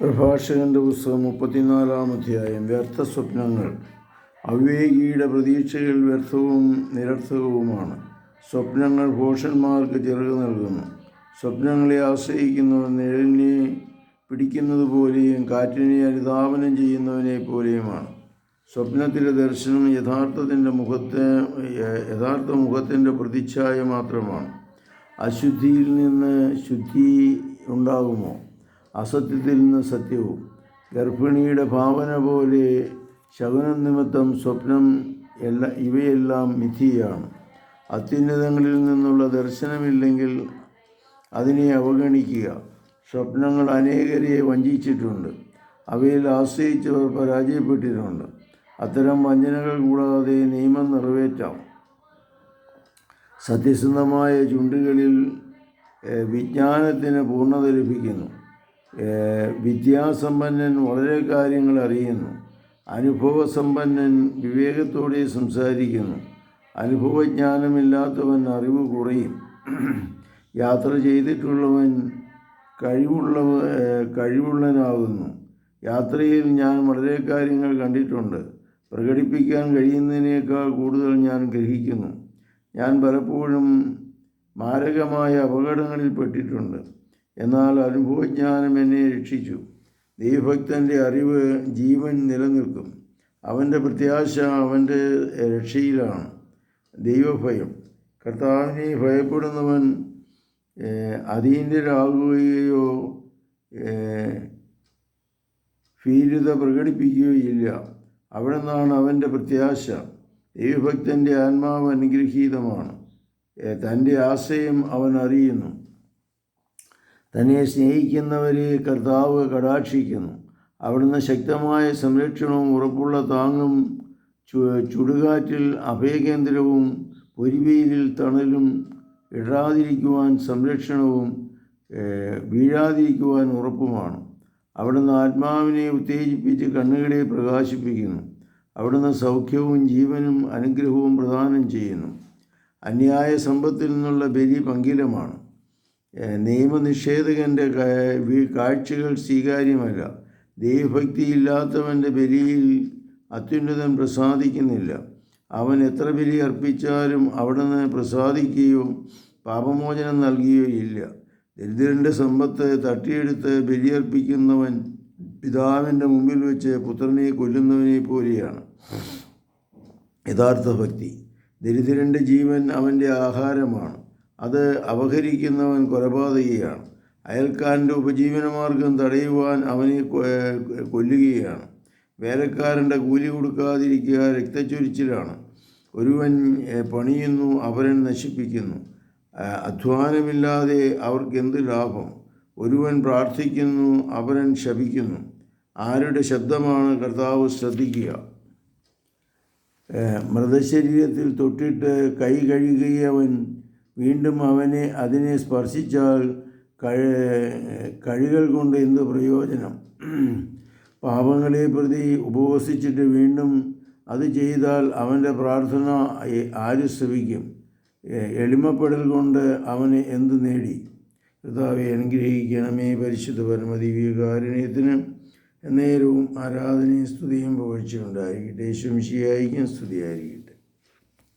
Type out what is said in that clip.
പ്രഭാഷകന്റെ പുസ്തകം മുപ്പത്തിനാലാം അധ്യായം. വ്യർത്ഥ സ്വപ്നങ്ങൾ. അവിവേകിയുടെ പ്രതീക്ഷകൾ വ്യർത്ഥവും നിരർത്ഥകവുമാണ്. സ്വപ്നങ്ങൾ ഭോഷന്മാർക്ക് ചിറക് നൽകുന്നു. സ്വപ്നങ്ങളെ ആശ്രയിക്കുന്നവർ നിഴലിനെ പിടിക്കുന്നത് പോലെയും കാറ്റിനെ അനുധാപനം ചെയ്യുന്നവനെ പോലെയുമാണ്. സ്വപ്നത്തിലെ ദർശനം യഥാർത്ഥത്തിന്റെ മുഖത്തെ യഥാർത്ഥ മുഖത്തിന്റെ പ്രതിച്ഛായ മാത്രമാണ്. അശുദ്ധിയിൽ നിന്ന് ശുദ്ധി ഉണ്ടാകുമോ? അസത്യത്തിൽ നിന്ന് സത്യവും. ഗർഭിണിയുടെ ഭാവന പോലെ ശകുനം നിമിത്തം സ്വപ്നം എല്ലാ ഇവയെല്ലാം മിഥിയാണ്. അത്യുന്നതങ്ങളിൽ നിന്നുള്ള ദർശനമില്ലെങ്കിൽ അതിനെ അവഗണിക്കുക. സ്വപ്നങ്ങൾ അനേകരെ വഞ്ചിച്ചിട്ടുണ്ട്. അവയിൽ ആശ്രയിച്ചവർ പരാജയപ്പെട്ടിട്ടുണ്ട്. അത്തരം വഞ്ചനകൾ കൂടാതെ നിയമം നിറവേറ്റാം. സത്യസന്ധമായ ചുണ്ടുകളിൽ വിജ്ഞാനത്തിന് പൂർണത ലഭിക്കുന്നു. വിദ്യാസമ്പന്നൻ വളരെ കാര്യങ്ങൾ അറിയുന്നു. അനുഭവസമ്പന്നൻ വിവേകത്തോടെ സംസാരിക്കുന്നു. അനുഭവജ്ഞാനമില്ലാത്തവൻ അറിവ് കുറയും. യാത്ര ചെയ്തിട്ടുള്ളവൻ കഴിവുള്ളവ കഴിവുള്ളനാകുന്നു യാത്രയിൽ ഞാൻ വളരെ കാര്യങ്ങൾ കണ്ടിട്ടുണ്ട്. പ്രകടിപ്പിക്കാൻ കഴിയുന്നതിനേക്കാൾ കൂടുതൽ ഞാൻ ഗ്രഹിക്കുന്നു. ഞാൻ പലപ്പോഴും മാരകമായ അപകടങ്ങളിൽ പെട്ടിട്ടുണ്ട്. എന്നാൽ അനുഭവജ്ഞാനം എന്നെ രക്ഷിച്ചു. ദൈവഭക്തന്റെ അറിവ് ജീവൻ നിലനിൽക്കും. അവന്റെ പ്രത്യാശ അവന്റെ രക്ഷയിലാണ്. ദൈവഭയം. കർത്താവിനെ ഭയപ്പെടുന്നവൻ അധീനരാകുകയോ ഭീരുത പ്രകടിപ്പിക്കുകയില്ല. അവിടെ നിന്നാണ് അവന്റെ പ്രത്യാശ. ദൈവഭക്തന്റെ ആത്മാവ് അനുഗ്രഹീതമാണ്. തന്റെ ആശയം അവൻ അറിയുന്നു. തന്നെ സ്നേഹിക്കുന്നവരെ കർത്താവ് കടാക്ഷിക്കുന്നു. അവിടുന്ന് ശക്തമായ സംരക്ഷണവും ഉറപ്പുള്ള താങ്ങും ചുടുകാറ്റിൽ അഭയകേന്ദ്രവും പൊരിവെയിലിൽ തണലും ഇടാതിരിക്കുവാൻ സംരക്ഷണവും വീഴാതിരിക്കുവാൻ ഉറപ്പുമാണ്. അവിടുന്ന് ആത്മാവിനെ ഉത്തേജിപ്പിച്ച് കണ്ണുകളെ പ്രകാശിപ്പിക്കുന്നു. അവിടുന്ന് സൗഖ്യവും ജീവനും അനുഗ്രഹവും പ്രദാനം ചെയ്യുന്നു. അന്യായ സമ്പത്തിൽ നിന്നുള്ള ബലി പങ്കിലമാണ്. നിയമനിഷേധകന്റെ കാഴ്ചകൾ സ്വീകാര്യമല്ല. ദൈവഭക്തിയില്ലാത്തവന്റെ ബലിയിൽ അത്യുന്നതൻ പ്രസാദിക്കുന്നില്ല. അവൻ എത്ര ബലി അർപ്പിച്ചാലും അവിടെ നിന്ന് പ്രസാദിക്കുകയോ പാപമോചനം നൽകുകയോ ഇല്ല. ദരിദ്രന്റെ സമ്പത്ത് തട്ടിയെടുത്ത് ബലിയർപ്പിക്കുന്നവൻ പിതാവിന്റെ മുമ്പിൽ വെച്ച് പുത്രനെ കൊല്ലുന്നവനെ പോലെയാണ്. യഥാർത്ഥ ഭക്തി. ദരിദ്രന്റെ ജീവൻ അവന്റെ ആഹാരമാണ്. അത് അപഹരിക്കുന്നവൻ കൊലപാതകിയാണ്. അയൽക്കാരന്റെ ഉപജീവനമാർഗം തടയുവാൻ അവനെ കൊല്ലുകയാണ്. വേലക്കാരന്റെ കൂലി കൊടുക്കാതിരിക്കുക രക്തച്ചൊരിച്ചിലാണ്. ഒരുവൻ പണിയുന്നു അവരൻ നശിപ്പിക്കുന്നു. അധ്വാനമില്ലാതെ അവർക്കെന്ത് ലാഭം? ഒരുവൻ പ്രാർത്ഥിക്കുന്നു അവരൻ ശപിക്കുന്നു. ആരുടെ ശബ്ദമാണ് കർത്താവ് ശ്രദ്ധിക്കുക? മൃതശരീരത്തിൽ തൊട്ടിട്ട് കൈ കഴുകിയവൻ വീണ്ടും അവനെ അതിനെ സ്പർശിച്ചാൽ കഴി കഴികൾ കൊണ്ട് എന്ത് പ്രയോജനം? പാപങ്ങളെ പ്രതി ഉപവസിച്ചിട്ട് വീണ്ടും അത് ചെയ്താൽ അവന്റെ പ്രാർത്ഥന ആര് ശ്രവിക്കും? എളിമപ്പെടൽ കൊണ്ട് അവന് എന്ത് നേടി? കർത്താവെ അനുഗ്രഹിക്കണമേ പരിശുദ്ധ പരമദിവ്യകാരുണ്യത്തിന്. നേരവും ആരാധനയും സ്തുതിയും പുകഴ്ചയുണ്ടായിരിക്കട്ടെ. യേശുമിശിയായിരിക്കും സ്തുതിയായിരിക്കും